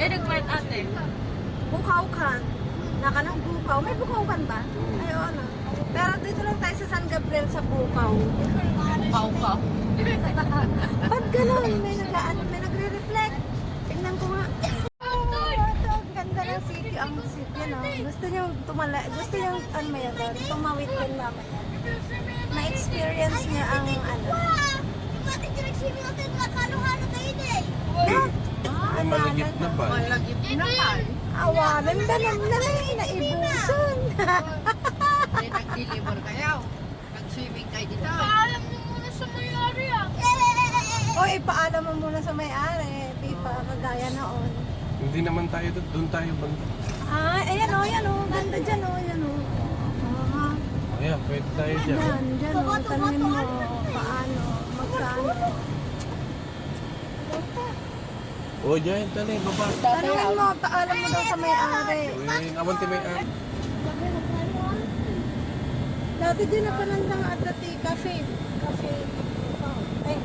Eh, nagbayad ate. Bukaw kan. Naka ng Bukaw. May Bukaw kan ba? Ay, ano. Pero dito lang tayo sa San Gabriel sa Bukaw. Ka. Ba't ganun? May, nag ano, may nagre-reflect. Tingnan ko nga. Oh, ito, ang ganda ng city. Ang city, no? Gusto niyo tumala, gusto niyo, ano may ito, tumawid din mamaya. Ma-experience niya ang, ano, Ay, malagit na ba? Malagip na pa. awalan ba naman na lang naibusan. Eh, nag-deliver kayo. Nag-swimming kayo dito. Paalam niyo muna sa mayari ah. o, ipaalam mo muna sa may-ari. Di pa kagaya noon. Hindi naman tayo doon. Doon tayo banda. Ah, ayan o, ayan o. Ganda dyan o, ayan o. Ah, Ayan, pwede tayo dyan. Yan, dyan o. Tanungin mo paano, magkano. O, dyan, tali, baba. Tanungin mo, paalam mo daw sa may-ari. Uy, awanti may ah. Dati din na panandang at dati cafe. Cafe. Oh, ay,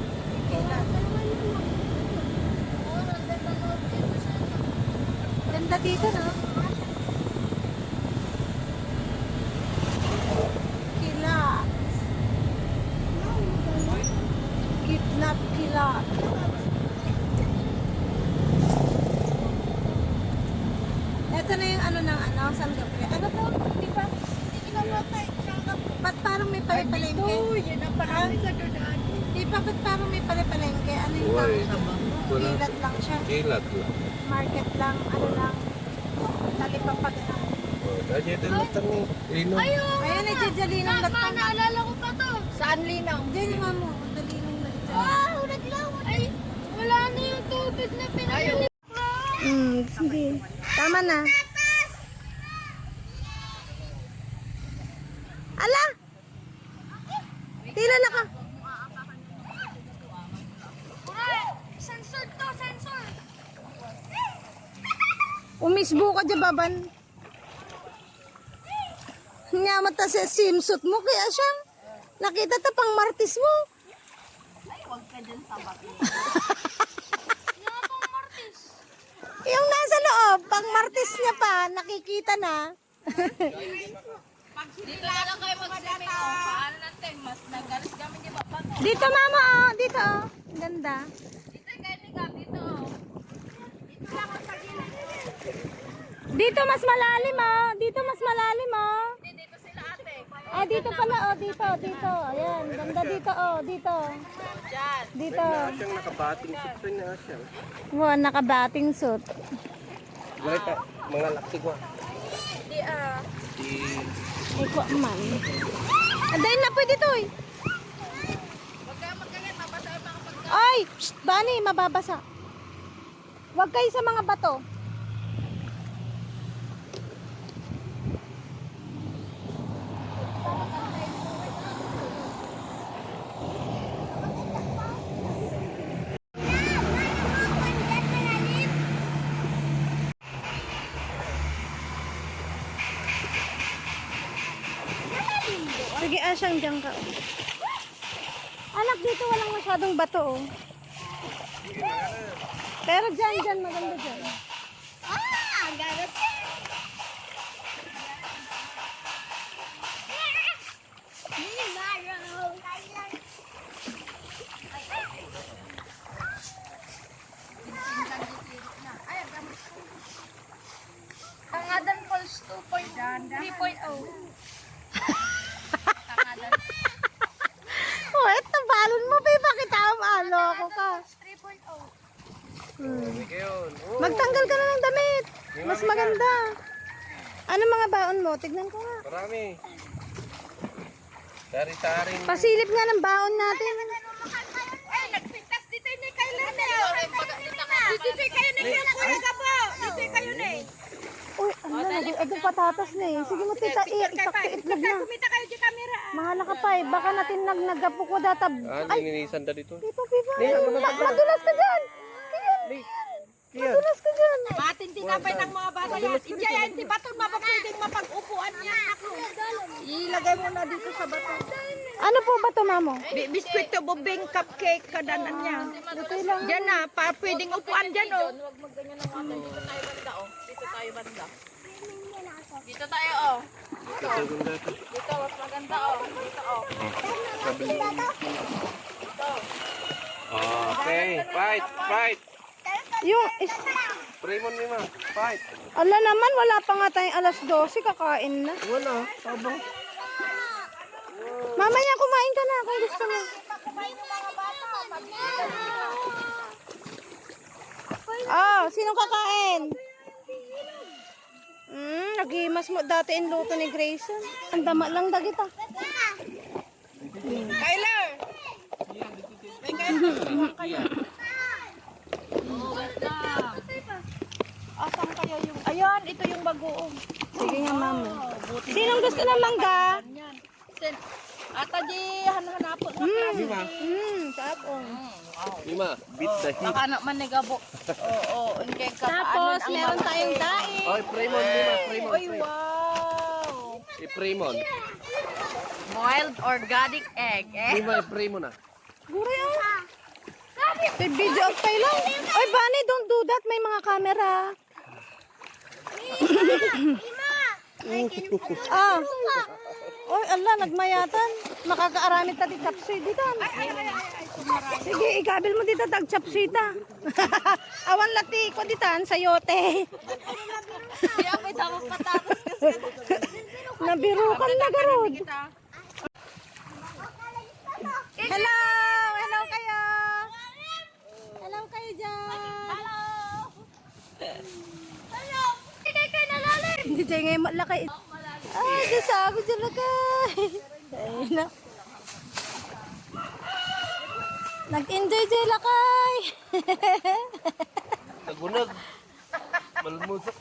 kailan? Ganda dito, no? Kilat. Kidnap kilat. Ito na yung ano ng ano, San Gabriel. Ano to? Di ba? Ba't parang may pare-palengke? yun ang parami sa doon. Di ba ba't parang may pare-palengke? Ano yung Uy, tawag? Kilat lang siya. Kilat lang. Market lang, ano lang. Talipapag lang. O, dahil ito na tani. Lino. Ayan, nagjajalinang Ma, gatang. naalala ko pa to. Saan linaw? Diyan yung mamo, dalinang na Wow, naglawan. Ay, wala na yung tubig na pinabili. Hmm, sige. Tama na. Ala! Tila na ka. Sensor to, sensor. Umisbo ka dyan, baban. Nyamat ta sa simsut mo, kaya siyang nakita ta pang martis mo. Yung nasa loob, pang martis niya pa, nakikita na. Dito na lang kayo mag-swimming. Oh, paano natin? Mas nagalis kami di ba? Pato. Dito, mama, oh. Dito, oh. Ganda. Dito oh. Mas malalim, oh. Dito mas malalim, oh. Dito sila ate. Ah, dito pala, oh. Dito, dito. Ayan, ganda dito, oh. Dito. Dito. Siyang nakabating suit niya siya. Wow, nakabating suit. Malita, mga laksi ko. Hindi ah. Di... Ay, ko man. Andayin na pwede to, eh. Huwag kayo magkagat. Mabasa yung mga pagkakas. Ay! Bani, mababasa. Huwag kayo sa mga bato. Sige, asyang dyan ka. Anak, dito walang masyadong bato, oh. Pero dyan, dyan, maganda dyan. Ah, gagas. Tangadan Falls 2.3.0. Tangadan Oh, eto, balon mo, ba? Bakit ang alo ako ka? Falls 3.0. Hindi kayo. Oh, Magtanggal ka na ng damit. Mas maganda. Ano mga baon mo? Tignan ko nga. Marami. Tari-taring. Pasilip nga ng baon natin. Ay, nagpintas dito ni Kailan eh. Dito kayo ni Kuya Gabo. Dito kayo ni. Uy, ano na, nag patatas na eh. Sige mo, tita, i- itak-itlog na. Kumita kayo di kamera. Mahala ka pa eh. Baka natin nag-nagapo ko data. Ah, Ay, nilinisan na dito. pipa, pipa. Ma- Madulas ka dyan. Kiyan. Madulas ka dyan. Matin tinapay ng mga bata yan. Hindi yan, di ba ito mapapwedeng mapag-upuan niya? Ilagay mo na dito sa bato. Ano po ba to, mamo? Bi- Biskwit to bubing cupcake kadanan niya. Diyan na, pa pwedeng upuan dyan oh. Huwag magganyan ng water. Dito tayo banda, oh. Dito tayo banda. Dito tayo, oh. Dito, mas maganda, oh. Dito, oh. Okay, fight, fight. Yung, is, Pray mo ni ma, fight. ala naman, wala pa nga tayong alas 12, kakain na. Wala, tabo. Mamaya kumain ka na kung gusto mo. Oh, sinong kakain? Hmm, nagimas mo dati in luto ni Grayson. Ang dama lang dagit ah. Kyler! Kaya yung... Ayan, ito yung bagoong. Sige nga, mamo. Sinong gusto ng mangga? Sen, ata di hanapon na Hmm, hmm, tapos. Lima, beat the heat. Baka naman nagabo. Oo, oh, oh. Kay Tapos, meron tayong daing. Oy, pray mo, Lima, pray mo. Ay, wow! I-pray mo. Boiled organic egg, eh? Lima, mo na. Guri ah. Video of tayo lang. Oy, Bunny, don't do that. May mga camera. Ah. Oy, ala, nagmayatan. Makakaaramit ta di chapsuy dito. Sige, ikabil mo dito tag chapsuy ta. Awan lati ko ditan sayote. Patapos kasi. Nabirukan na garod. Hello! Hello kayo! Hello kayo dyan! Hello! Hindi dyan ngayon malakay. Ay, di sabi dyan lakay. Ayun na. Nag-enjoy dyan lakay. Nagunag. Malmusok.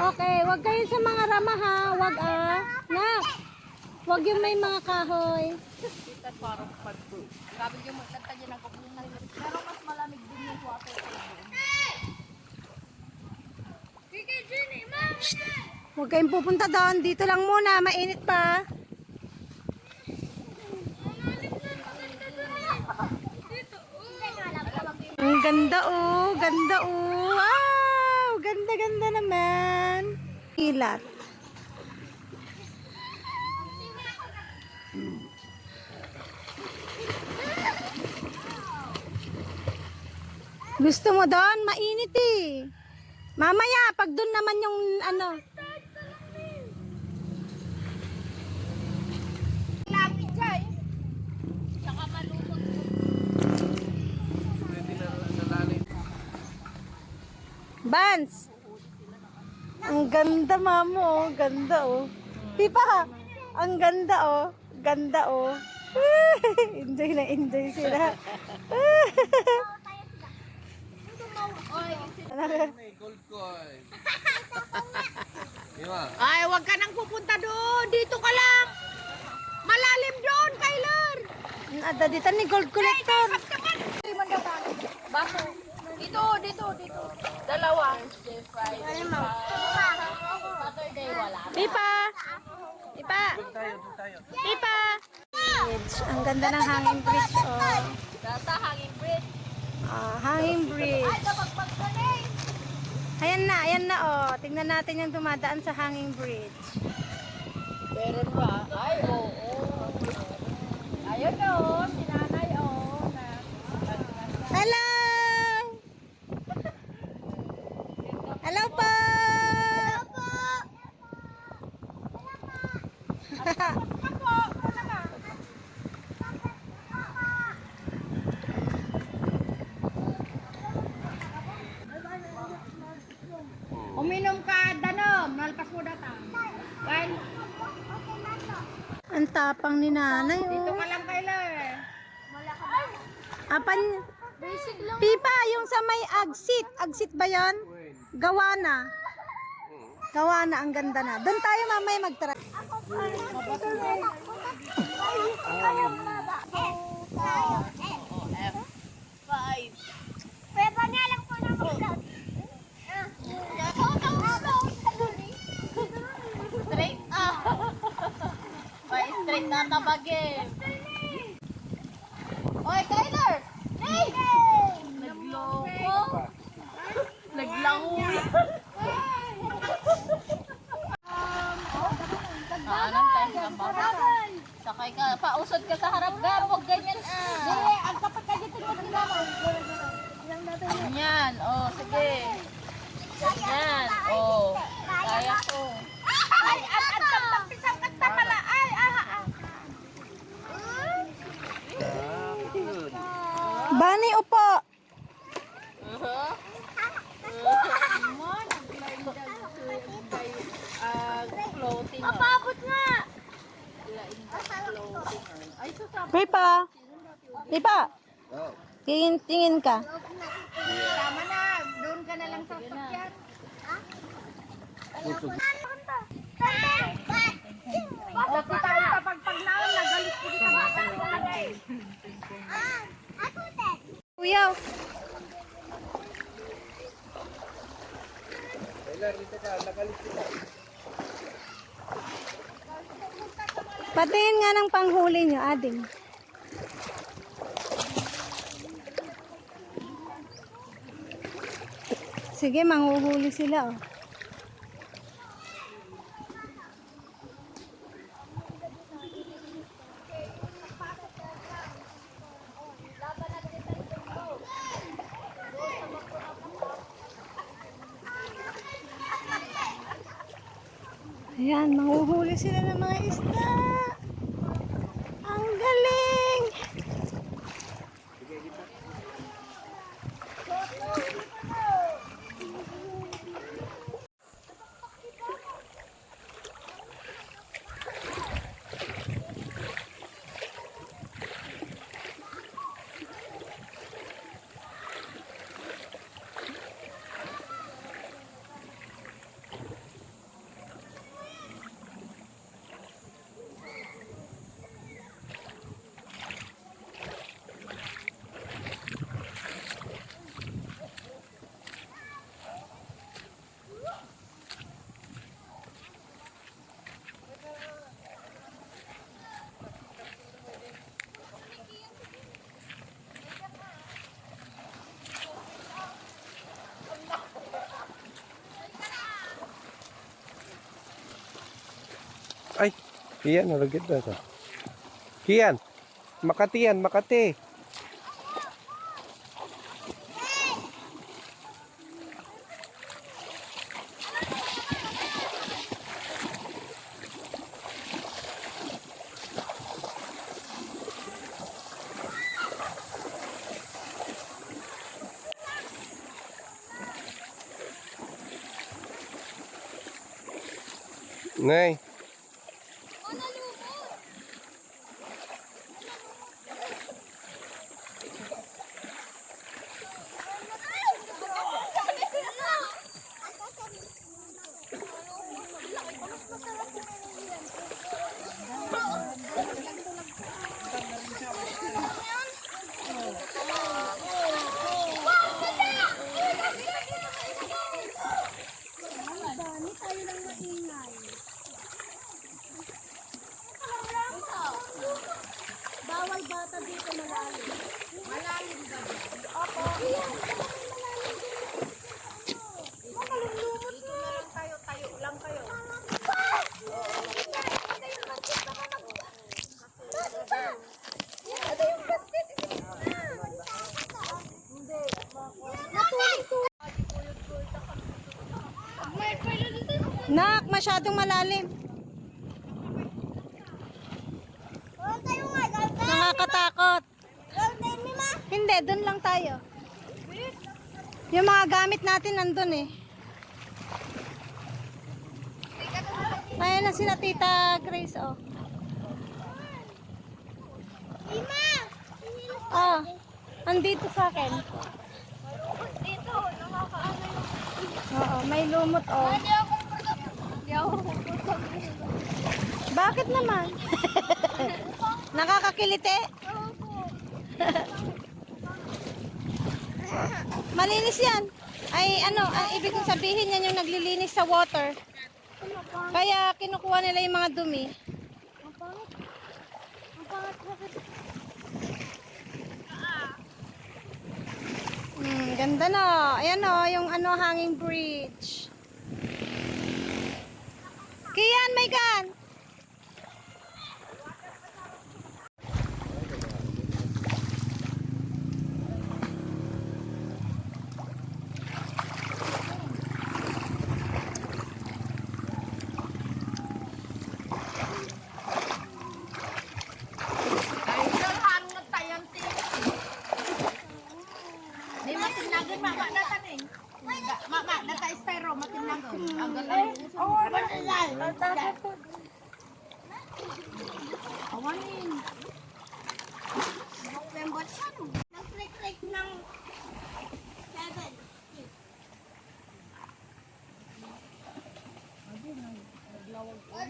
Okay, wag kayo sa mga rama ha. Wag ah. Nak. Wag yung may mga kahoy. Dito parang pag Sabi niyo magtagta dyan ng kukunin na rin. Pero mas malamig Huwag kayong pupunta doon. Dito lang muna. Mainit pa. Ang ganda oh. Ganda oh. Wow! Ganda ganda naman. Ilat. Gusto mo doon? Mainit eh. Mamaya, pag doon naman yung ano. Bans! Ang ganda, mamo. Oh. Ganda, oh. Pipa, ang ganda, oh. Ganda, oh. enjoy na enjoy sila. Gold coin. Lima. Ay, wag ka nang pupunta doon. Dito ka lang. Malalim doon, Kyler. Ada dito ni gold collector. Baso. Dito, dito, dito. Dalawa. Saturday wala. Pipa! Pipa! Pipa! Bridge. Ang ganda ng hanging bridge, oh. Nasa hanging bridge. Ah, hanging bridge. Ayan na, ayan na, oh. Tingnan natin yung dumadaan sa hanging bridge. Meron ba? Ay, oo. Ayun o, si nanay o. Hello! Hello po! Hello po! Uminom ka, danom. Nalpas mo data. Well, Ang tapang ni nanay, dito oh. ka lang, Kyler. Apan, Pipa, yung sa may exit. Exit ba yon? Gawa na. Gawa na, ang ganda na. Doon tayo mamaya magtara. Five. Natabagin. Oy, Kyler! Ka. Tama na. Doon ka na lang sa sakyan. Bakit di tayo kapag pagnaon, nagalit ko dito bata. Kuya. Kailan, dito ka, nakalit sila. Patingin nga ng panghuli nyo, ading. Sige, manghuhuli sila, oh. Ayan, manghuhuli sila ng mga isda. Ang galing! Ay, Kian, nalagyan na ito. Kian, Makati yan, Makati. Nay, Bawal bata dito malalim. Malalim ba dito? Opo. Makalumlumot Dito na lang tayo, tayo lang kayo. Nak, masyadong malalim. Nakakatakot. Hindi, dun lang tayo. Yung mga gamit natin nandun eh. Ayan na sila tita Grace, oh. Ah, andito sa akin. Dito, nakakaano yung... Oo, may lumot, oh. Hindi ako Hindi ako Bakit naman? Nakakakilite? Malinis yan. Ay ano, ang ibig kong sabihin yan yung naglilinis sa water. Kaya kinukuha nila yung mga dumi. Ang pangit. Ang pangit? Hmm, ganda no. Ayan o, yung ano, hanging bridge. Kian, may kan.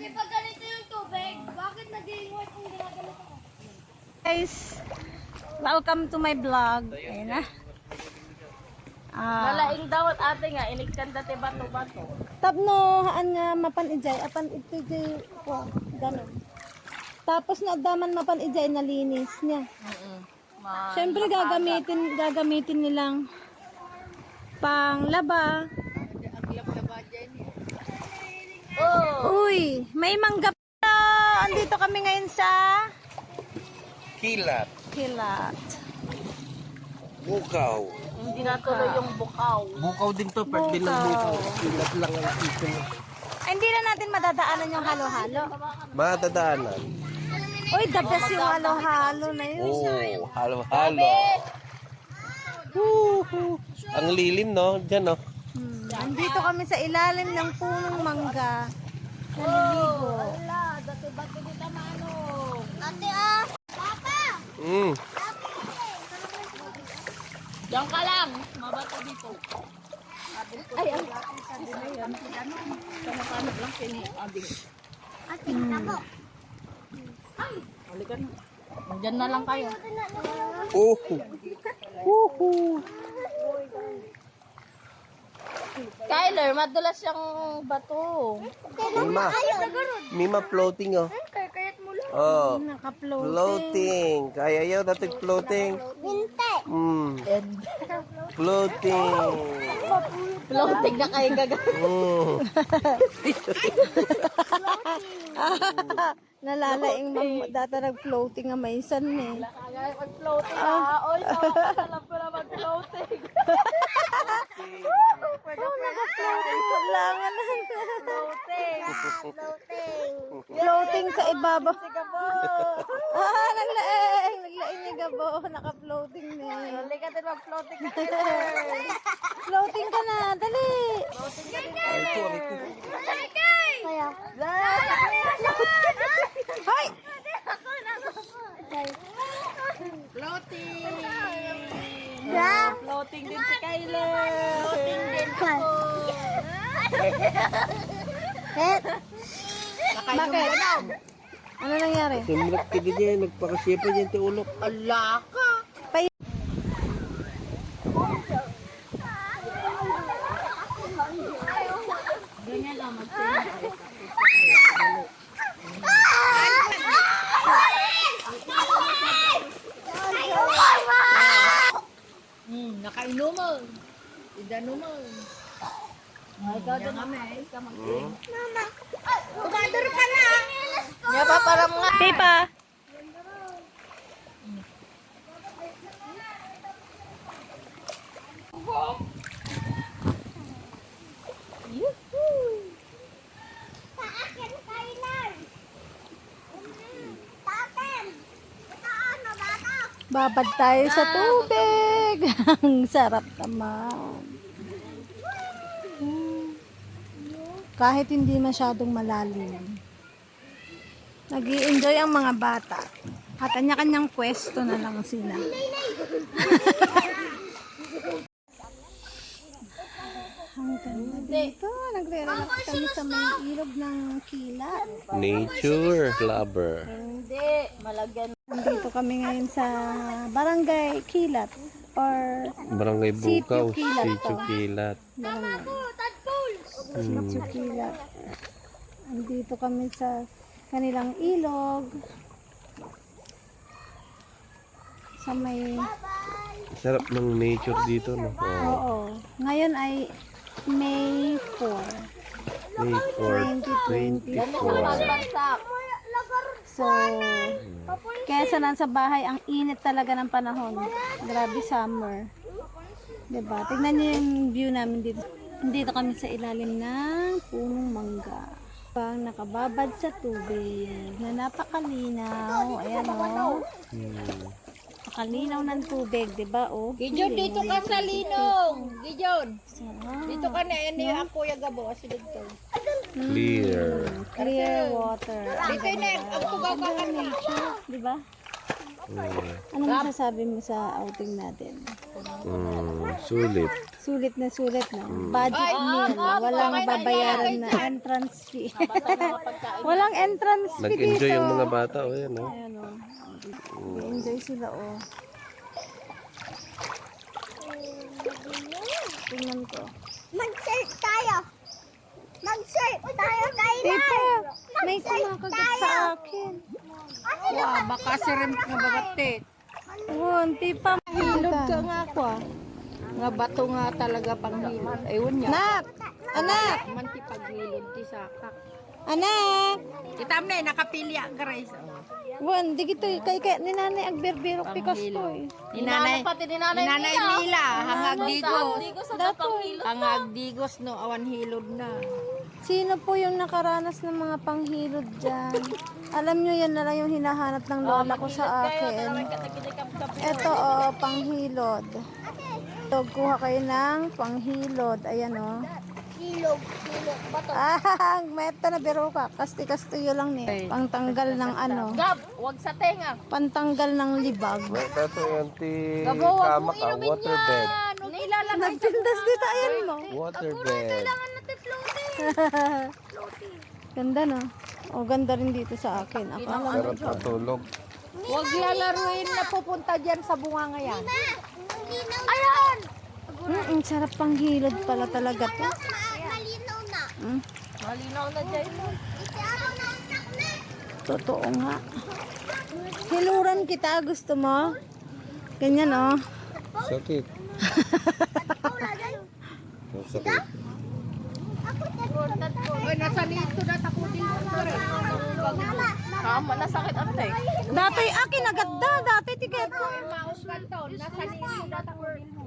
Kasi pag ganito yung tubig, bakit naging white kung ginagamit ako? Guys, welcome to my vlog. Ayun na. Ah, Nalaing daw at ate nga, iniktan dati bato-bato. tapno haan nga mapan ijay apan ito ijay ko ganun. Tapos na daman mapan ijay nalinis niya. Ma Siyempre gagamitin gagamitin nilang panglaba. Oh! Uy, may mangga pa. Andito kami ngayon sa Kilat. Kilat. Bukaw. Hindi natuloy yung bukaw. Bukaw din to, part din ng bukaw. Kilat lang ang ito. Ay, hindi na natin madadaanan yung halo-halo. Matadaanan. Uy, the best yung halo-halo na yun. Oh, halo-halo. Woohoo. Ang lilim, no? Diyan, no? Hmm. Andito kami sa ilalim ng punong mangga. Naliligo. Wala, dati bato dito maano. Ate ah! Papa! Mm. Diyan ka lang, mabato dito. Ay, ay, Kanapanap lang kini abing. Ate, kita po. Halika na. Diyan na lang kayo. Oh. Woohoo. Kyler, madulas siyang bato. Mima. Mima floating, oh. Kayat mo lang. Oh. Naka-floating. Floating. Kaya yaw dati floating. Hinte. Mm. And Floating. floating na kayo gagawin. Mm. Nalalaing mam data nag-floating nga may isan eh. Kaya mag-floating ah. Oy, sarap sarap pala mag-floating. Oh, naka-floating. Kailangan na. Floating. Floating. Floating sa ibabaw. ah, naglaing. Naglaing niya gabo. Naka-floating na eh. Halika din mag-floating ka. Floating ka na. Dali. Ay, ito, ay, ito. Kaya. Hoy! Floating. Yeah. Floating din si Kyler. Floating din ako. Bakit? Ano nangyari? Sumulak ka din yan. Nagpakasyepa dyan ti ulok. Ala ka. Pay- Ganyan lang mag Hmm, nakainuman. Idanuman. Ikaw din kami. Ka na. Nga pa parang nga. Pipa. Babad tayo sa tubig. Ang sarap naman. Hmm. Kahit hindi masyadong malalim. nag enjoy ang mga bata. At kanya-kanyang pwesto na lang sila. Hanggang na dito, nagre-relax kami sa may ilog ng kilat. Nature lover. Hindi. Malagyan. Nandito kami ngayon sa Barangay Kilat or Barangay Bukaw. Sitio Kilat Kilat. Barangay Kilat. Nandito kami sa kanilang ilog. Sa may, Sarap ng nature dito, no? Oh, oo. Ngayon ay May 4. May 4, 24. Bagsak. So, kaya sa nasa bahay, ang init talaga ng panahon. Grabe summer. 'Di ba? Tingnan niyo yung view namin dito. Dito kami sa ilalim ng punong mangga. Pang nakababad sa tubig na napakalinaw. Ayan o. Napakalinaw ng tubig, 'di ba? Oh. Gijon, dito ka sa linong. Gijon. Dito ka na. Yan yung ako yung gabo. Kasi dito. Clear. Clear water. Dito na. Ang tugaw ka ka na. Di ba? Mm. Ano masasabi mo sa outing natin? Hmm, sulit. Sulit na sulit na. Budget meal. Walang babayaran na entrance fee. Walang entrance fee Nag-enjoy dito. yung mga bata. O yan, oh. Ayan o. enjoy sila oh. Tingnan ko. Mag-shirt tayo. Mag-shirt tayo, Kayla. Tita, may kumakagat sa akin. Wow, baka si Rim nga bagate. Won, tipa. Hilod ka nga ako ah. Nga bato nga talaga pang hilod. Ayun niya. Anak! Anak! Man ti paghilod ti sakak. Anak! Kita mo na, nakapili ang guys. Won, di gito kay kay ni nanay ang berbero pikas to eh. Ni nanay, pati ni nanay, ni nanay Mila, hangag digos. Ko sa. Hangag digos no, awan hilod na. Sino po yung nakaranas ng mga panghilod dyan? Alam nyo yan na lang yung hinahanap ng lola ko sa akin. Ito oh, panghilod. So, kuha kayo ng panghilod. Ayan oh. Silog, silog. Bato. Ah, meta na biro ka. Kasti-kastiyo lang ni. Pangtanggal ng ano. Gab, wag sa tenga. Pantanggal ng libag. May tato yung ti Gabo, wag kama mo ka. inumin Waterbed. yan. Huwag ilalagay. Nagtindas dito, ayan mo. Waterbed. Ganda no? O, ganda rin dito sa akin. Akala mo. Sarap matulog. Huwag lalaruin na pupunta dyan sa bunga ngayon. Ayan! Mm, sarap panghilod pala talaga to. Ma malinaw na. Mm, dyan. Na. totoo nga. Hiluran kita, gusto mo? Ganyan oh. Sakit. Sakit. Uy, nasa lito na tako din mo rin. Mama, Tama, nasakit ang tek. Dati akin agad dati tiket ko. Maos man to, nasa lito na tako din mo.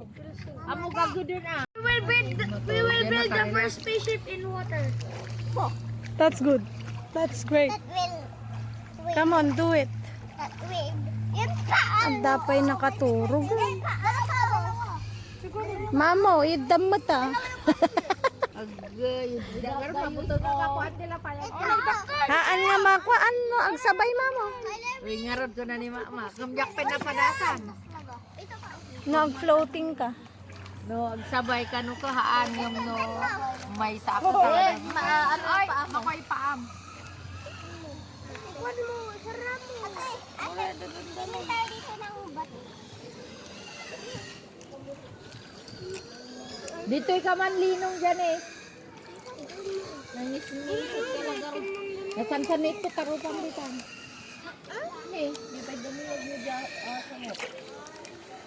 Amo gago din ah. We will build, we will build the first spaceship in water. That's good. That's great. That will, Come on, do it. that will. Ang dapay nakaturog. Yan saan? Mamo, idam mo ta. Haan nga makuan mo, ang sabay mamo. Uy, ngarod ko na ni mama. Kamyak pinapadasan. Nag-floating ka. No, agsabay ka no kahaan yung no may sako talaga. ano Ay, makoy paam. Iwan mo, sarap mo. Ate, ate, tingin tayo dito ng bato. Dito'y ka man linong dyan eh. Nangisingis ka lang garo. Nasan sa nito tarupang bitan. Eh, di ba damiwag mo dyan? Ah, sangit.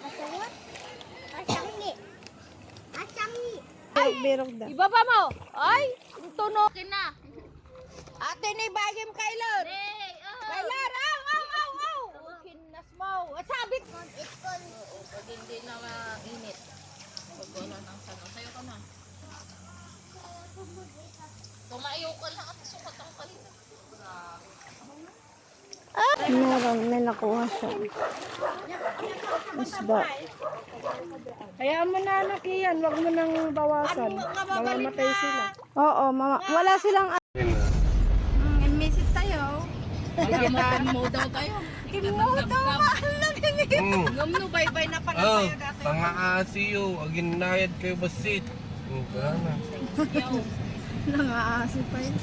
Asawat? Asangi. Ay, birog da. Ibaba mo! Ay! Tunog! na! Ate ni Bayim Kailor. Hey! Oh! Kailor, aw, aw, aw, aw. Kinas mo. Sabit. Pag hindi na mainit. Pag wala ng sano. Sayo ka na. Tumayo ka lang at sukat ang kalita. Meron, may nakuha siya. Isda. Kaya mo na anak iyan, wag mo nang bawasan. Mamamatay sila. Oo, mama. Wala silang... Mm, message tayo. Magitaan mo daw tayo. Imuto, mahal na Mm. Ngam no, bye-bye na pala Oh, tayo dati. pang-aasiyo. Agin nayad kayo basit. Mm, gana. Nangaasi pa yun.